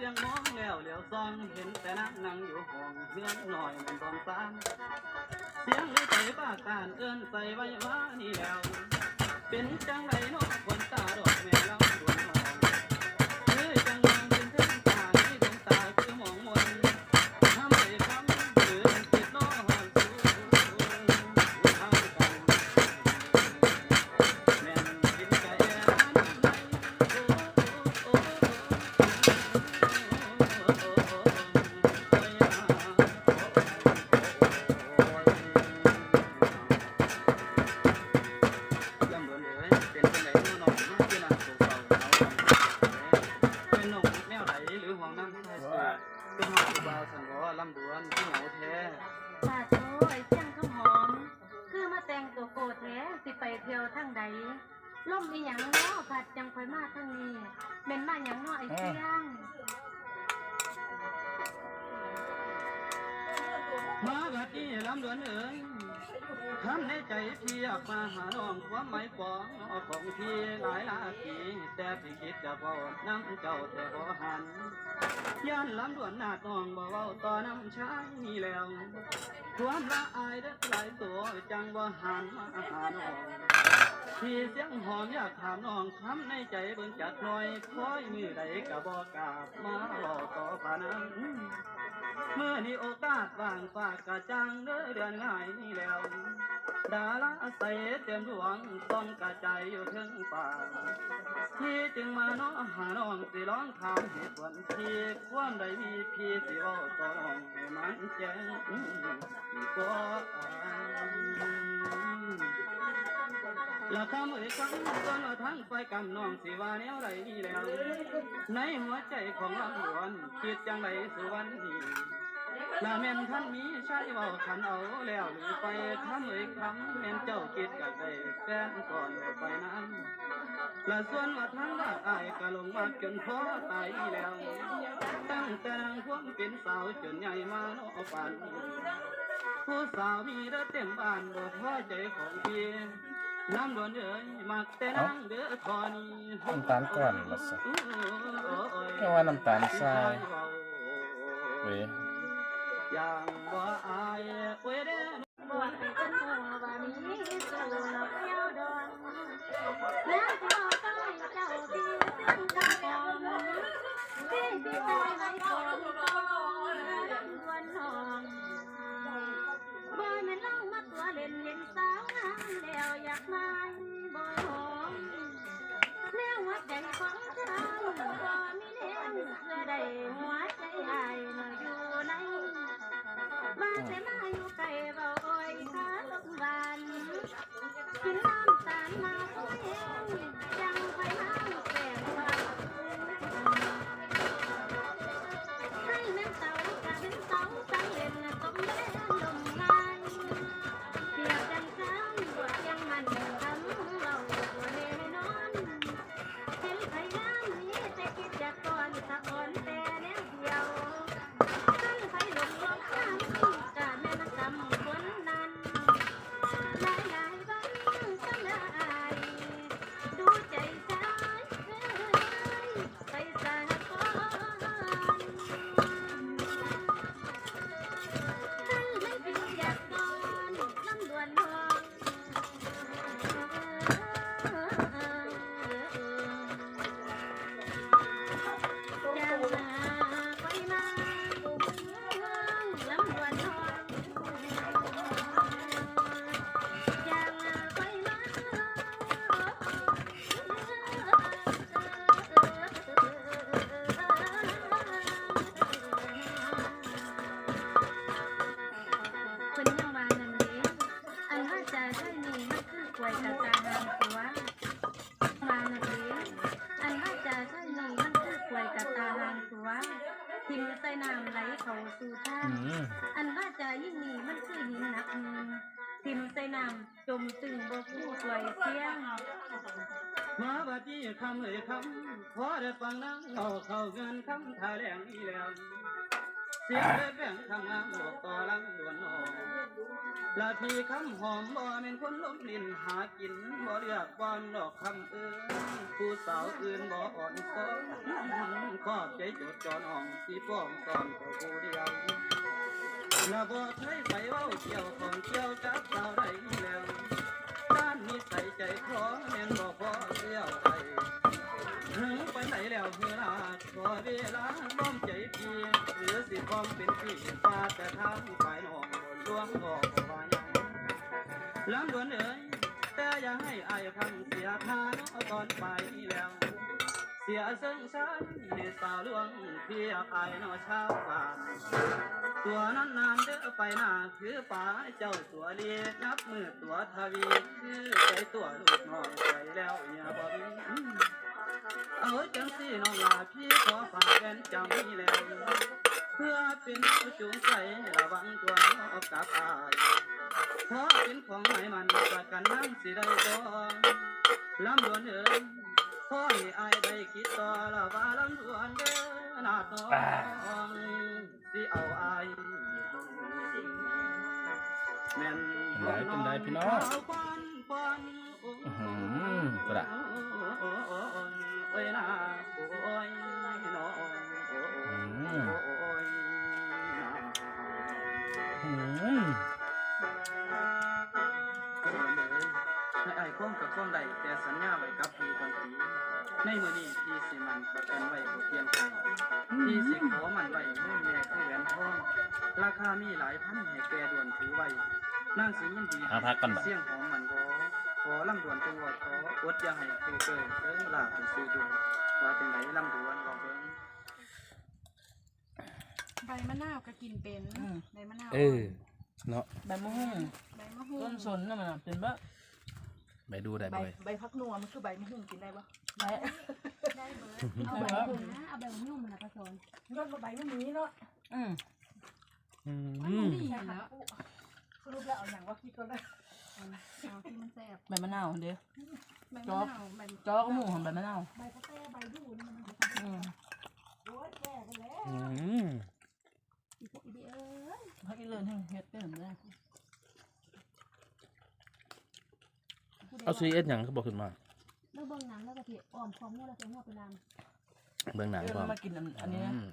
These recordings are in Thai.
เสียงมองแล้วเหลียวซองเห็นแต่นั่งนั่งอยู่ห้องเพื่อนหน่อยมันบองสามเสียงในใจป้าการเอื้อนใส่ไว้ว่านี่แล้ว เป็นจังไรนาะคนตาดอก นเนี้ลำดวนเอ๋ยทำในใจเพียกมาหาน้องความหมายปองนอของพี่หลายลาปีแต่พี่คิดจะบอกน้ำเจ้าแต่บ่หันย่านลำดวนหน้าตองบ่เว้าต่อน้ำช้างนี่แล้วความละอายเด้หลายตัวจังบ่หันมาหาน้องพี่เสียงหอมอยากถามน้องคำในใจเบิ่งจักหน่อยคอยมือใดก็บ่กล้ามาหลอกต่อพานัง เมื่อนี้โอกาสว่างฝากกะจังเด้อเดือนง่ายนี่แล้ว ดาราใสเต็มดวงต้องกระจายอยู่ถึงป่าพี่จึงมาน้องหาน้องสิร้องถามเหตุผลที่ความใดมีพี่สิว้าต้องให้มันแจ้งดีก และคำเอ่ยคำจนว่าทั้งไฟกำน้องสิว่าแนวใดนี่แล้ว ในหัวใจของลำดวนคิดจังไรสุวรรณดีละแม่นท่านมีใช่เว้าขันเอาแล้วหรือไปคำเอ่ยคำแม่นเจ้าคิดกับได้แฟนก่อนได้ไปนั้นละส่วนว่าทั้งรักอายก็ลงมาจนพอตายแล้ว ตั้งแต่นางพวงเป็นสาวจนใหญ่มาโนปันผู้สาวมีเด้อเต็มบ้านบ่พอใจของพี่ น้ำดวนเอ้ยมักแต่นางเด้อทอนี้น้ำตาลก้อนละสิแค่ว่าน้ำตาลทรายเว้ยอย่างว่าอายเว้ยเด้อ หัวใจอายน่ะอยู่ในมาแต่มา คนยังมานั่นเองอันว่าจะใช่นี่มันคือกล้วยกับตาหางตัวมานั่นเองอันว่าจะใช่นี่มันคือกล้วยกับตาหางตัวทิมใส่น้ำไหลเขาสู่ทาอันว่าจะยิ่งนี่มันคือหินหนักทิมใส่น้ำจมตึงบ่คู่สวยเสียงมาบัดนี้คำเอ่ยคำพอได้ฟังนั่งเอาเข้าเงินคำทาแหลงอีแล้ว เสียงแบ่งทำงานบอกต่อลังดวนนองลาพี่คำหอมบ่เป็นคนล้มลิ้นหากินบ่เรียกบอนดอกคำเอื้นผู้สาวอื่นบ่อ่อนซ้อนขอบใจจดจอนอ่องที่ป้องตอนก็ผู้เดียวละบ่เคยไปเว้าเกี่ยวของเกี่ยวกับสาวใดแล้วด้านนิสัยใจคอแม่นบ่พอเสียวไป ถึงไปไหนแล้วเวลาขอเวลาบ้อมใจพี่หรือสิพร้อมเป็นพี่ฟาแต่ทางฝ่ายน้องบนดวงออกว่ายังลำดวนเอ๋ยแต่อย่าให้อายพังเสียทางตอนไปแล้ว เสียซึ่งฉันให้สาวลวงเพียอายนอชาวบ้านตัวนั้นนานเด้อไปหน้าคือป่าเจ้าตัวเลียนับมือตัวทวีคือใจตัวลูกน้อยใจ น้องลาพี่ขอฝากแฟนจำนี่แล้วเพื่อเป็นผู้จูงใจระวังตัวน้องกับอายเพราะเป็นของใหม่มันประกันน้ำสิได้บ่ลำดวนเอ๋ยขอให้อายได้คิดต่อละว่าลำดวนเด้อนาดน้องสิเอาอายแม่นเป็นไรเป็นไรพี่น้องขาวปานปานโอ้อื้อหือ ไอ้ข้อมกับข้อมใดแต่สัญญาไว้กับพี่คนทีในมือนี้พี่สิมันประกันไว้บ่เปลี่ยนใจพี่สิขอมันไว้ให้แม่คือแหวนทองราคามีหลายพันให้แกด่วนถือไว้นางสิยินดีเอาพักก่อนบ่เสียงของมันบ่ขอลำดวนตัวขออดอย่าให้คือเกินเด้อลาไปซื้อดูว่าจังไดลำดวนบอกเบิ่งใบมะนาวก็กินเป็นใบมะนาวเออเนาะใบมะฮุ่งใบมะฮุ่ต้งนสนน่ะมันเป็นบะไปดูได้ใบบ่เว้ยใบพักนัวมันคือใบมะฮุ่งกินได้ปะใบได้เบิร์ดเอาใบมะฮุ่งนะเอาใบมะฮุ่งมันนะผสมรสใบมะหมีเนาะอืมอืมันมดีอยู่แล้วสรุปแล้วเอาอย่างว่าคิดก็ได้เอาที่มันแซ่บใบมะนาวเด้อใบมะจ๊อบนาวใบจอกหมูของใบมะนาวใบกาแฟใบดูนี่มันจะอืมอืมอีพวกอีเดีเอ้ยพักอีเลินให้เฮ็ดเป็นเลย เอาซีเอสหยังก็บอกขึ้นมาแล้วเบิ่งหนังแล้วก็ที่อ้อมความเนี่ยเราจะหัวไปลามเบื้องหนังเดี๋ยวพร้อมมากินอันอันนี้นะอืม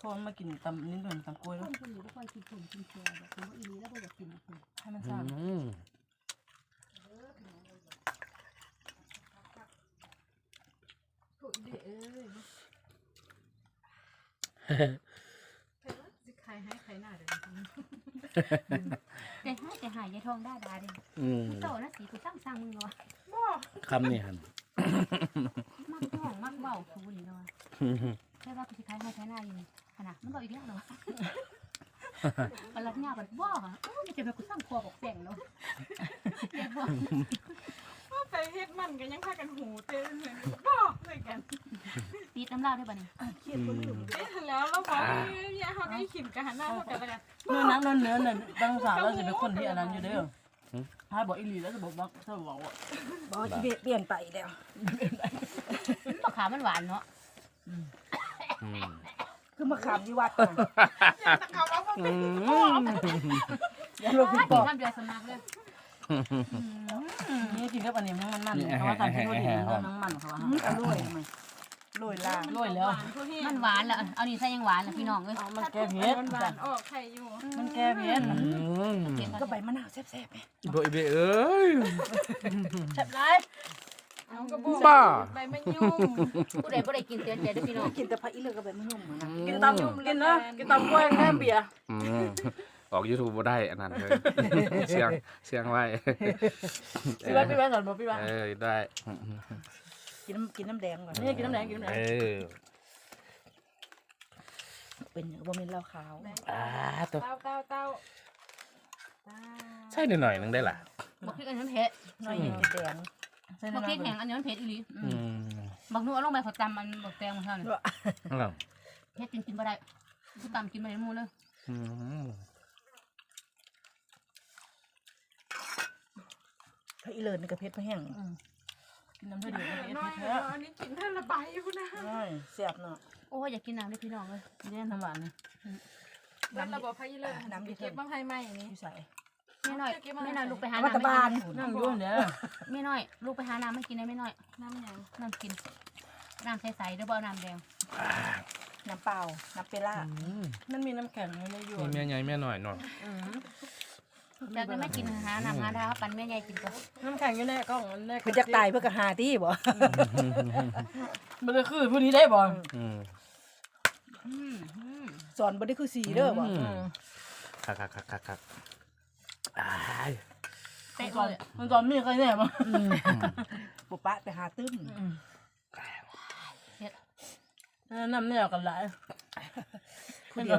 พอมากินตำนิ้นเป็นตำกล้วยคแล้วนคนอยู่ก็คอยกินผมกินเชียร์แบบผมว่าอีนี้แล้วก็อยากกินนะคุณให้มันอืซ่ามพวกอีเดีเอ้ยใครให้ใครหน้าเดี๋ยวแต่ให้แต่หา ยยายทองได้ดาดิอืมโตนะสีกูตั้งสั่งมึงเนาะคำนี่หันมักจ้องมักเบาคูนี่เนาะใช่ว่ากูสิขายให้ใช้หน้าอยู่ขนาดมันบอกอีกแล้วเนาะมันรับงานแบบว่าเออมันจะเป็นกูสร้างครัวบอกแต่งเนาะอย่าบอก ไปเฮ็ดมันก็ยังพากันหูเต้นเลยบอกเลยกันตีน้ำลายได้ป่ะเนี่ยอืมเอ๊ะแล้วเราบอกว่าเนี่ยเขาได้ขิมกันหันหน้าเขากันแล้วกันเนื้อนักเนื้อเนื้อเนี่ยบางสาวเราจะเป็นคนที่อันนั้นอยู่เด้อถ้าบอกอีหลีแล้วจะบอกว่าถ้าบอกว่าบอกที่เปลี่ยนไปแล้วมะขามมันหวานเนาะอืมคือมาขามที่วัดน่ะเขาว่าเขาอืมอย่าลงถ้าไปกิบนอกน้ำเดือดสมัครเลย นี่กินกับอันนี้มันมันเพราะว่าทำให้ทั่วดีมันน้ำมันเขาว่าอืมอร่อยทำไมโรยล่างร่อยแล้วทุเรียมันหวานแล้วเอานี่ใส่ยังหวานแล้วพี่น้องเอ้ยเอามันแก้เผ็ดหวานออกไข่อยู่มันแก้เผ็ดอืมก็ใบมะนาวแซ่บๆไหมโดยเบเอ้ยแซ่บไรเอากระบอกบ้าใบมะยุ่มผู้ใดผู้ใดกินเตือนใจด้วยพี่น้องกินแต่ผักอีเลือกกับใบมะนุ่มเหมือนกันกินตำกินนะกินตำกล้วยแค่เบียร์ อืมออกยูทูบบ่ได้อันนั้นเลย เสียงเสียงไว้พี่ว่าพี่ว่าสอนบอกพี่ว่าเออได้กินน้ำกินน้ำแดงก่อนนี่กินน้ำแดงกินน้ำแดเองอเป็นเนื้อบะหมี่เหล้าขาวอ่าตัวเต้าเต้าเต้าใช่หน่อยๆนึงได้ล่ะบอกพริกอันนี้มันเผ็ดน้อยเห็นกินแดงใส่บอกพริกน้ำแห้งอันนี้มันเผ็ดอีหลีอืมบอกนัวลงไปเขาตำมันบอกแตงมาเท่านั้นอ้าวเผ็ดกินกินบ่ได้กูตำกินบ่ได้หมูเลย อีเลือกนี่กระเพชรแห้งกินน้ำเดือดเอ็ดน้อยแท้อันนี้กินท่านละใบอยู่นะเสียบเนาะโอ้อยากกินน้ำด้วยพี่น้องเลยเนี่ยน้ำหวานเนี่ยเบิ้ลระบบไพ่เลยน้ำเก็บบ้างไพ่ไหมนี่ใส่แม่น้อยแม่น้อยลูกไปหารัฐน้ำบาลนั่งอยุ่นเนี่ยแม่น้อยลูกไปหาน้ำม่กินได้แม่น้อยน้ำยังน้ำกินน้ำใสๆหรือเปล่าน้ำแดงน้ำเปล่าน้ำเปล่ามันมีน้ำแข็งอยู่ในหยมีวนแม่ใหญ่แม่น้อยเนาะ จากนั้นไม่กินหาน้ำหาดาวปั่นแม่ใหญ่กินก่อนน้ำแข็งอยู่ในกล้องในเพิ่นจะตายเพื่อกะหาที่บ่มันจะคือผู้นี้ได้บ่อืมอืมอืมสอนบ่ได้คือสีเด้อบ่อืมคักคักคักคักคักอ้ายเตะตอนเลยมันตอนมีใครแน่บ่ปุปะไปหาตึ้มน้ำเนี่ยกันหลายผู้เดียว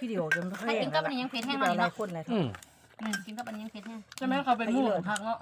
พี่เดียวจนถ้ากินกับอันนี้ยังเผ็ดแห้งหน่อยหลาเนาะยคนหลายคอืนมอืม กินกับอันนี้ยังเผ็ดแห้งใช่ไหมเขาเป็นหมู่ผักเนาะ